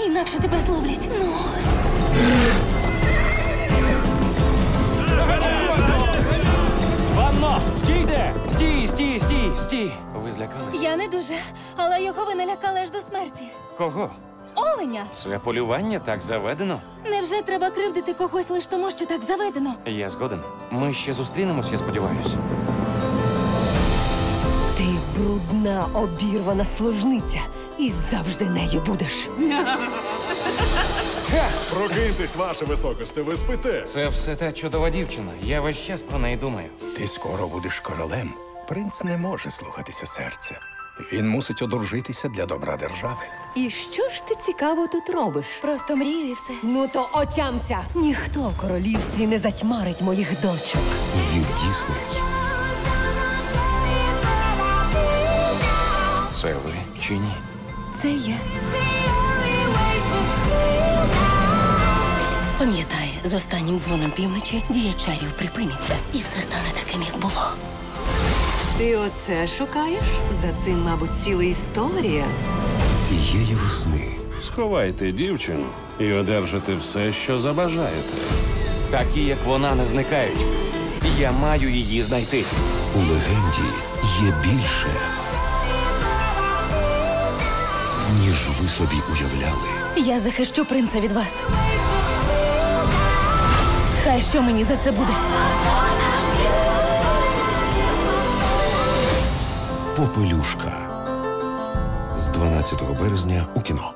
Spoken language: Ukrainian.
інакше тебе зловлять. Ну, Ванно! Стійте! Стій, стій, стій, стій! Ви злякались? я не дуже, але його ви налякали аж до смерті. Кого? Оленя! Це полювання так заведено. Невже треба кривдити когось лише тому, що так заведено? Я згоден. Ми ще зустрінемось, я сподіваюся. Ти брудна, обірвана служниця, і завжди нею будеш. Прокиньтесь, ваше високосте, ви спите. Це все та чудова дівчина. Я весь час про неї думаю. Ти скоро будеш королем. Принц не може слухатися серця. Він мусить одружитися для добра держави. І що ж ти цікаво тут робиш? Просто мрію і все. Ну то отямся! Ніхто в королівстві не затьмарить моїх дочок. від Дісней. Це ви чи ні? Це я. Пам'ятай, з останнім дзвоном півночі дія чарів припиниться, і все стане таким, як було. Ти оце шукаєш? За цим, мабуть, ціла історія. Цієї весни Сховайте дівчину і одержите все, що забажаєте. Такі, як вона, не зникають. Я маю її знайти. у легенді є більше, ніж ви собі уявляли. Я захищу принца від вас. Хай що мені за це буде. Попелюшка з 12 березня у кіно.